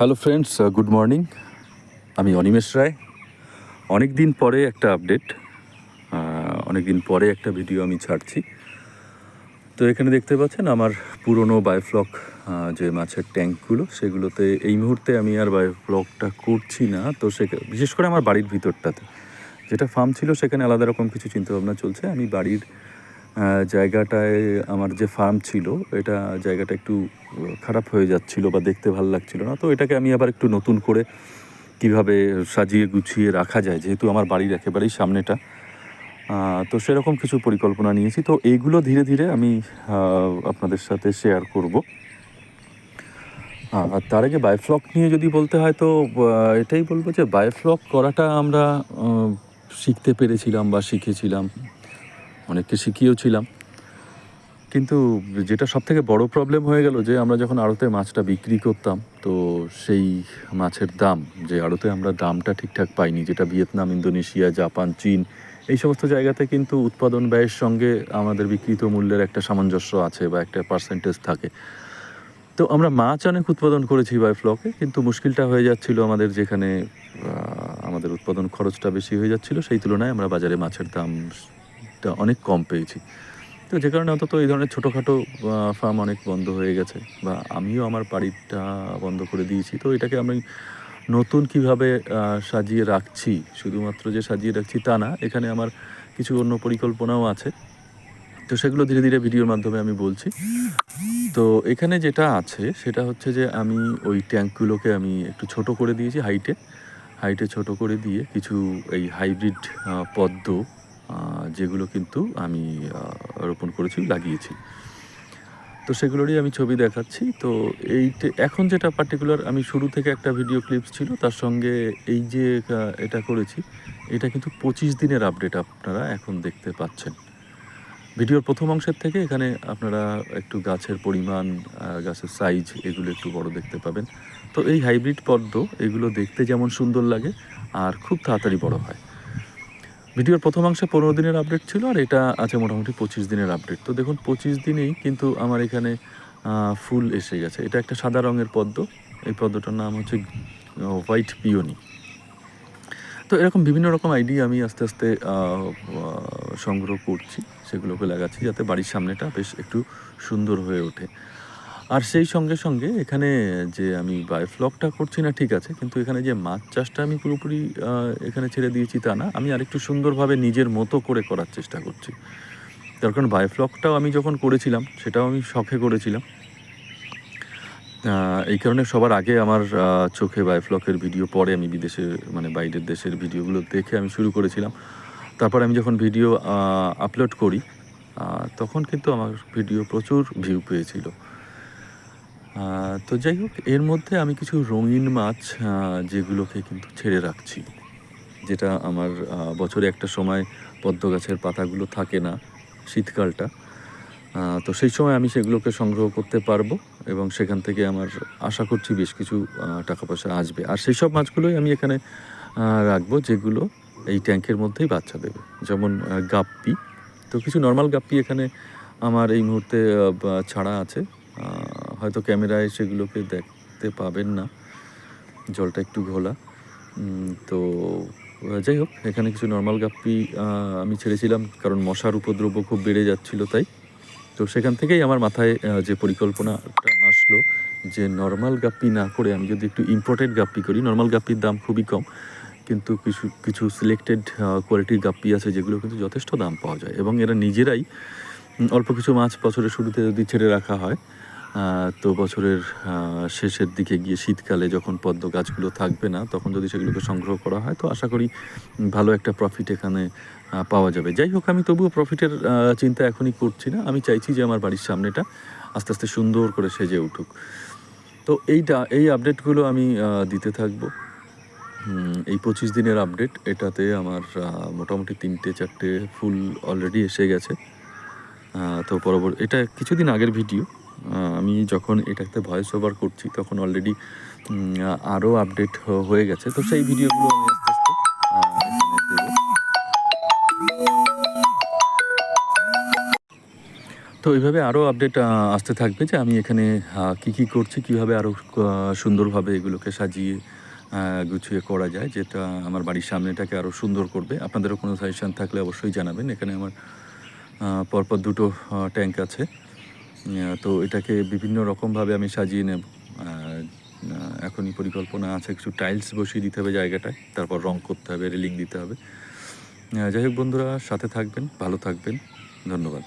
Hello friends good morning আমি অনিমেষ রায়। অনেক দিন পরে একটা আপডেট অনেক দিন পরে একটা ভিডিও আমি ছাড়ছি। তো এখানে দেখতে পাচ্ছেন আমার পুরনো বায়োফ্লক যে মাছের ট্যাঙ্কগুলো, সেগুলোতে এই মুহূর্তে আমি আর বায়োফ্লকটা করছি না। তো সে, বিশেষ করে আমার বাড়ির ভিতরটাতে। যেটা ফার্ম ছিল, সেখানে আলাদা রকম কিছু চিন্তাভাবনা চলছে। আমি বাড়ির জায়গাটায় আমার যে ফার্ম ছিল, এটা জায়গাটা একটু খারাপ হয়ে যাচ্ছিল বা দেখতে ভালো লাগছিল না। তো এটাকে আমি আবার একটু নতুন করে কীভাবে সাজিয়ে গুছিয়ে রাখা যায়, যেহেতু আমার বাড়ির একেবারেই সামনেটা তো সেরকম কিছু পরিকল্পনা নিয়েছি। তো এইগুলো ধীরে ধীরে আমি আপনাদের সাথে শেয়ার করব। আর তার আগে বায়োফ্লক নিয়ে যদি বলতে হয়, তো এটাই বলব যে বায়োফ্লক করাটা আমরা শিখতে পেরেছিলাম বা শিখেছিলাম। অনেককে শিখিয়েও ছিলাম কিন্তু যেটা সব থেকে বড় প্রবলেম হয়ে গেল যে, আমরা যখন আড়তে মাছটা বিক্রি করতাম, তো সেই মাছের দাম, যে আড়তে আমরা দামটা ঠিকঠাক পাইনি, যেটা ভিয়েতনাম, ইন্দোনেশিয়া, জাপান, চীন, এই সমস্ত জায়গাতে কিন্তু উৎপাদন ব্যয়ের সঙ্গে আমাদের বিক্রিত মূল্যের একটা সামঞ্জস্য আছে বা একটা পার্সেন্টেজ থাকে। তো আমরা মাছ অনেক উৎপাদন করেছি বাই ফ্লকে কিন্তু মুশকিলটা হয়ে যাচ্ছিল আমাদের যেখানে আমাদের উৎপাদন খরচটা বেশি হয়ে যাচ্ছিল, সেই তুলনায় আমরা বাজারে মাছের দামটা অনেক কম পেয়েছি। তো যে কারণে অন্তত এই ধরনের ছোটোখাটো ফার্ম অনেক বন্ধ হয়ে গেছে বা আমিও আমার বাড়িটা বন্ধ করে দিয়েছি। তো এটাকে আমি নতুন কীভাবে সাজিয়ে রাখছি, শুধুমাত্র যে সাজিয়ে রাখছি তা না, এখানে আমার কিছু অন্য পরিকল্পনাও আছে। তো সেগুলো ধীরে ধীরে ভিডিওর মাধ্যমে আমি বলছি। তো এখানে যেটা আছে, সেটা হচ্ছে যে আমি ওই ট্যাঙ্কগুলোকে আমি একটু ছোট করে দিয়েছি হাইটে। হাইটে ছোট করে দিয়ে কিছু এই হাইব্রিড পদ্ম যেগুলো কিন্তু আমি রোপণ করেছি, লাগিয়েছি। তো সেগুলোরই আমি ছবি দেখাচ্ছি। তো এই এখন যেটা পার্টিকুলার আমি শুরু থেকে একটা ভিডিও ক্লিপস ছিল, তার সঙ্গে এই যে এটা করেছি, এটা কিন্তু পঁচিশ দিনের আপডেট আপনারা এখন দেখতে পাচ্ছেন। ভিডিওর প্রথম অংশের থেকে এখানে আপনারা একটু গাছের পরিমাণ গাছের সাইজ এগুলো একটু বড় দেখতে পাবেন। তো এই হাইব্রিড পদ্ম, এগুলো দেখতে যেমন সুন্দর লাগে, আর খুব তাড়াতাড়ি বড় হয়। ভিডিওর প্রথম অংশে পনেরো দিনের আপডেট ছিল আর এটা আছে মোটামুটি পঁচিশ দিনের আপডেট তো দেখুন, পঁচিশ দিনেই কিন্তু আমার এখানে ফুল এসে গেছে। এটা একটা সাদা রঙের পদ্ম। এই পদ্মটার নাম হচ্ছে হোয়াইট পিওনি। তো এরকম বিভিন্ন রকম আইডিয়া আমি আস্তে আস্তে সংগ্রহ করছি। সেগুলোকে লাগাচ্ছি যাতে বাড়ির সামনেটা বেশ একটু সুন্দর হয়ে ওঠে। আর সেই সঙ্গে সঙ্গে এখানে যে আমি বায়োফ্লকটা করছি না, ঠিক আছে, কিন্তু এখানে যে মাছ চাষটা আমি পুরোপুরি এখানে ছেড়ে দিয়েছি তা না, আমি আরেকটু সুন্দরভাবে নিজের মতো করে করার চেষ্টা করছি। তার কারণ বায়োফ্লকটাও আমি যখন করেছিলাম, সেটাও আমি শখে করেছিলাম। এই কারণে সবার আগে আমার চোখে বায়োফ্লকের ভিডিও পরে আমি বিদেশের মানে বাইরের দেশের ভিডিওগুলো দেখে আমি শুরু করেছিলাম। তারপর আমি যখন ভিডিও আপলোড করি তখন কিন্তু আমার ভিডিও প্রচুর ভিউ পেয়েছিল। তো যাই হোক, এর মধ্যে আমি কিছু রঙিন মাছ যেগুলোকে কিন্তু ছেড়ে রাখছি। যেটা আমার বছরে একটা সময় পদ্ম গাছের পাতাগুলো থাকে না, শীতকালটা। তো সেই সময় আমি সেগুলোকে সংগ্রহ করতে পারব এবং সেখান থেকে আমার আশা করছি বেশ কিছু টাকা পয়সা আসবে। আর সেই সব মাছগুলোই আমি এখানে রাখব, যেগুলো এই ট্যাঙ্কের মধ্যেই বাচ্চা দেবে। যেমন গাপ্পি। তো কিছু নর্মাল গাপ্পি এখানে আমার এই মুহূর্তে ছাড়া আছে। হয়তো ক্যামেরায় সেগুলোকে দেখতে পাবেন না। জলটা একটু ঘোলা। তো, যাই হোক, এখানে কিছু নর্মাল গাপ্পি আমি ছেড়েছিলাম কারণ মশার উপদ্রব খুব বেড়ে যাচ্ছিল তাই। তো সেখান থেকেই আমার মাথায় যে পরিকল্পনাটা আসলো যে নর্মাল গাপ্পি না করে আমি যদি একটু ইম্পোর্টেড গাপ্পি করি নর্মাল গাপ্পির দাম খুবই কম। কিন্তু কিছু কিছু সিলেক্টেড কোয়ালিটির গাপ্পি আছে যেগুলো কিন্তু যথেষ্ট দাম পাওয়া যায় এবং এরা নিজেরাই অল্প কিছু মাছ বছরের শুরুতে যদি ছেড়ে রাখা হয় তো বছরের শেষের দিকে গিয়ে শীতকালে যখন পদ্ম গাছগুলো থাকবে না, তখন যদি সেগুলোকে সংগ্রহ করা হয়, তো আশা করি ভালো একটা প্রফিট এখানে পাওয়া যাবে। যাই হোক, আমি তবুও প্রফিটের চিন্তা এখনই করছি না। আমি চাইছি যে আমার বাড়ির সামনেটা আস্তে আস্তে সুন্দর করে সেজে উঠুক। তো এইটা, এই আপডেটগুলো আমি দিতে থাকব। এই পঁচিশ দিনের আপডেট এটাতে আমার মোটামুটি তিনটে, চারটে ফুল অলরেডি এসে গেছে। তো পরবর্তী এটা কিছুদিন আগের ভিডিও আমি যখন এটাতে ভয়েস ওভার করছি, তখন অলরেডি আরও আপডেট হয়ে গেছে। তো সেই ভিডিওগুলো আমি আস্তে আস্তে তো এইভাবে আরও আপডেট আসতে থাকবে যে আমি এখানে কি কি করছি, কীভাবে আরও সুন্দরভাবে এগুলোকে সাজিয়ে গুছিয়ে করা যায়, যেটা আমার বাড়ির সামনেটাকে আরও সুন্দর করবে। আপনাদেরও কোনো সাজেশান থাকলে অবশ্যই জানাবেন। এখানে আমার পরপর দুটো ট্যাঙ্ক আছে। তো এটাকে বিভিন্ন রকমভাবে আমি সাজিয়ে নেব। এখনই পরিকল্পনা আছে কিছু টাইলস বসিয়ে দিতে হবে জায়গাটায়, তারপর রং করতে হবে রেলিং দিতে হবে। যাই হোক বন্ধুরা, সাথে থাকবেন, ভালো থাকবেন। ধন্যবাদ।